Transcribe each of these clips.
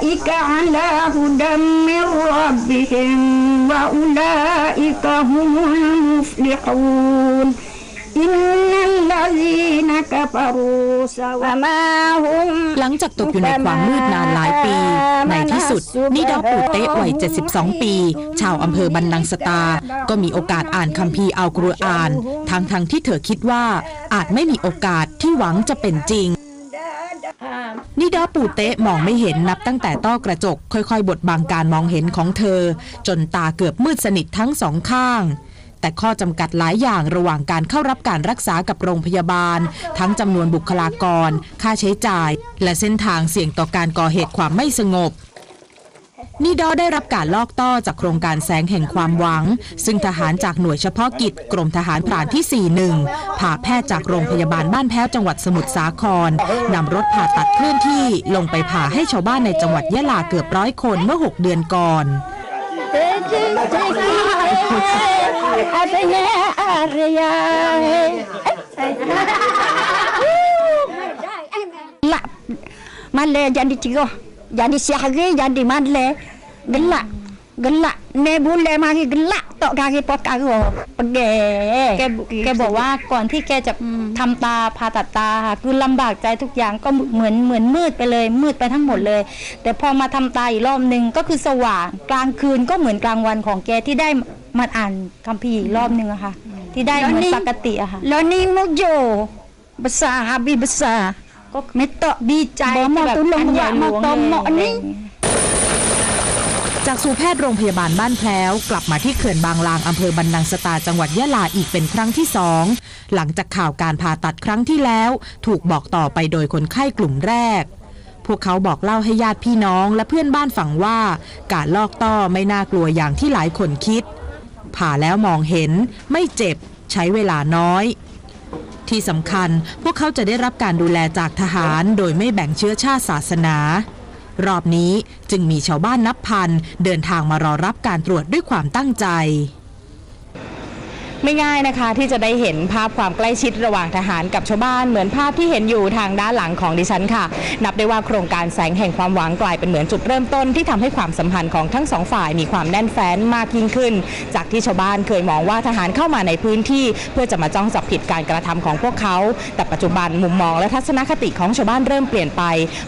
أولئك على هدى من ربهم وأولئك هم المفلحون إن الذين كفروا سواء ما هم หลังจากตกอยู่ในความมืดนานหลายปี ในที่สุด นิดาปูเตะวัย 72 ปี ชาวอำเภอบันนังสตา ก็มีโอกาสอ่านคัมภีร์อัลกุรอาน ทั้งทั้งๆที่เธอคิดว่าอาจไม่มีโอกาสที่หวังจะเป็นจริง นิดาปูเตะมองไม่เห็นนับตั้งแต่ต้อกระจก ค่อยๆ บดบังการมองเห็นของเธอ จนตาเกือบมืดสนิททั้งสองข้าง แต่ข้อจำกัดหลายอย่างระหว่างการเข้ารับการรักษากับโรงพยาบาล ทั้งจำนวนบุคลากร ค่าใช้จ่าย และเส้นทางเสี่ยงต่อการก่อเหตุความไม่สงบ นี่ดอได้รับการลอกต้อจากโครงการแสงแห่งความหวัง ซึ่งทหารจากหน่วยเฉพาะกิจกรมทหารพรานที่ 41 ผ่าแพทย์จากโรงพยาบาลบ้านแพ้วจังหวัดสมุทรสาครนำรถผ่าตัดเคลื่อนที่ลงไปผ่าให้ชาวบ้านในจังหวัดยะลาเกือบร้อยคนเมื่อ 6 เดือนก่อนละมันเลยยันดิจิโกยันดิเสียหายยันดิมันเลย gelak gelak ne boleh mari gelak tok kari perkara pergi แกแกบอกว่าก่อนที่แกจะทำตาผ่าตัดตาค่ะคือลำบากใจทุกอย่างก็เหมือนเหมือนมืดไปเลย มืดไปทั้งหมดเลย แต่พอมาทำตาอีกรอบหนึ่งก็คือสว่างกลางคืนก็เหมือนกลางวันของแกที่ได้มาอ่านคัมภีร์อีกรอบหนึ่งอะค่ะ ที่ได้เหมือนปกติอะค่ะ Lo ni mojo besar habis besar ก็ metok ดีใจบ่มาแบบตุลงอันใหญ่มาหลวงตอมเลยเหมาะอะไรนี่อย่างเงี้ย จากสู่แพทย์โรงพยาบาลบ้านแพล้วกลับมาที่เขื่อนบางลางอำเภอบันนังสตาจังหวัดยะลาอีกเป็นครั้งที่สองหลังจากข่าวการผ่าตัดครั้งที่แล้ว ถูกบอกต่อไปโดยคนไข้กลุ่มแรก พวกเขาบอกเล่าให้ญาติพี่น้องและเพื่อนบ้านฟังว่า การลอกต้อไม่น่ากลัวอย่างที่หลายคนคิด ผ่าแล้วมองเห็น ไม่เจ็บ ใช้เวลาน้อย ที่สำคัญพวกเขาจะได้รับการดูแลจากทหารโดยไม่แบ่งเชื้อชาติศาสนา รอบนี้จึงมีชาวบ้านนับพันเดินทางมารอรับการตรวจด้วยความตั้งใจ ไม่ง่ายนะคะที่จะได้เห็นภาพความใกล้ชิดระหว่างทหารกับชาวบ้าน เหมือนภาพที่เห็นอยู่ทางด้านหลังของดิฉันค่ะ นับได้ว่าโครงการแสงแห่งความหวังกลายเป็นเหมือนจุดเริ่มต้นที่ทำให้ความสัมพันธ์ของทั้งสองฝ่ายมีความแน่นแฟ้นมากยิ่งขึ้น จากที่ชาวบ้านเคยมองว่าทหารเข้ามาในพื้นที่ เพื่อจะมาจ้องจับผิดการกระทำของพวกเขา แต่ปัจจุบันมุมมองและทัศนคติของชาวบ้านเริ่มเปลี่ยนไป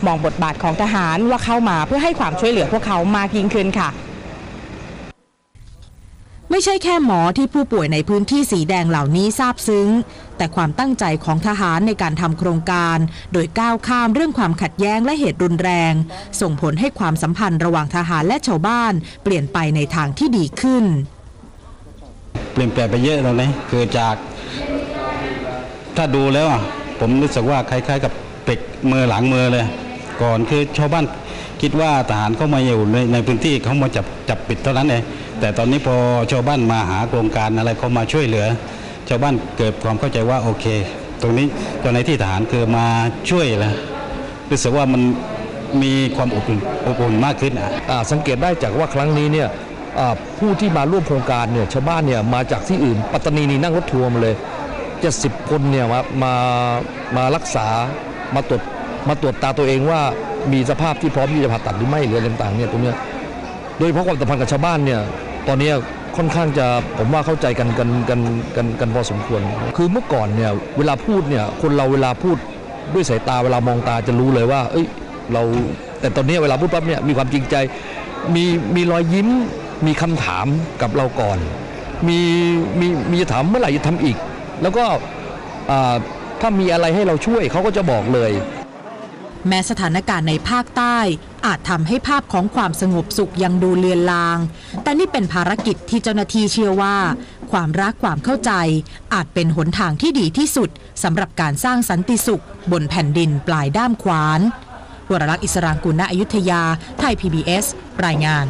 มองบทบาทของทหารว่าเข้ามาเพื่อให้ความช่วยเหลือพวกเขามากยิ่งขึ้นค่ะ ไม่ใช่แค่หมอที่ผู้ป่วยในพื้นที่สีแดงเหล่านี้ทราบซึ้ง แต่ความตั้งใจของทหารในการทำโครงการ โดยก้าวข้ามเรื่องความขัดแย้งและเหตุรุนแรง ส่งผลให้ความสัมพันธ์ระหว่างทหารและชาวบ้าน เปลี่ยนไปในทางที่ดีขึ้น เปลี่ยนแปลงไปเยอะแล้วนะคือจาก ถ้าดูแล้วผมรู้สึกว่าคล้ายๆ กับเปกมือหลังมือเลย ก่อนคือชาวบ้าน คิดว่าทหารเข้ามาอยู่ในในพื้นที่เขามาจับจับปิดเท่านั้นเองแต่ตอนนี้พอชาวบ้านมาหาโครงการอะไรเขามาช่วยเหลือ ชาวบ้านเกิดความเข้าใจว่าโอเค ตรงนี้เจ้าหน้าที่ทหารคือมาช่วยแล้วรู้สึกว่ามันมีความอบอุ่นอบอุ่นมากขึ้นอะสังเกตได้จากว่าครั้งนี้เนี่ยผู้ที่มาร่วมโครงการเนี่ยชาวบ้านเนี่ยมาจากที่อื่น ปัตตานีนี่นั่งรถทัวร์มาเลย70คนเนี่ยมามามารักษามาตรวจมาตรวจตาตัวเองว่า มีสภาพที่พร้อมที่จะผ่าตัดหรือไม่หรืออะไรต่างๆเนี่ยตรงเนี้ยโดยเฉพาะความสัมพันธ์กับชาวบ้านเนี่ยตอนนี้ค่อนข้างจะผมว่าเข้าใจกันกันกันกันกันพอสมควร คือเมื่อก่อนเนี่ยเวลาพูดเนี่ยคนเราเวลาพูดด้วยสายตาเวลามองตาจะรู้เลยว่า เอ้ยเราแต่ตอนนี้เวลาพูดปั๊บเนี่ยมีความจริงใจ มีมีรอยยิ้มมีคำถามกับเราก่อน มีมีมีจะถามเมื่อไหร่จะทำอีก แล้วก็ถ้ามีอะไรให้เราช่วยเขาก็จะบอกเลย แม้สถานการณ์ในภาคใต้ อาจทำให้ภาพของความสงบสุขยังดูเลือนลาง แต่นี่เป็นภารกิจที่เจ้าหน้าที่เชื่อว่า ความรักความเข้าใจ อาจเป็นหนทางที่ดีที่สุดสำหรับการสร้างสันติสุข บนแผ่นดินปลายด้ามขวานวรลักษณ์อิสรางกุลณอยุธยา ไทย PBS รายงาน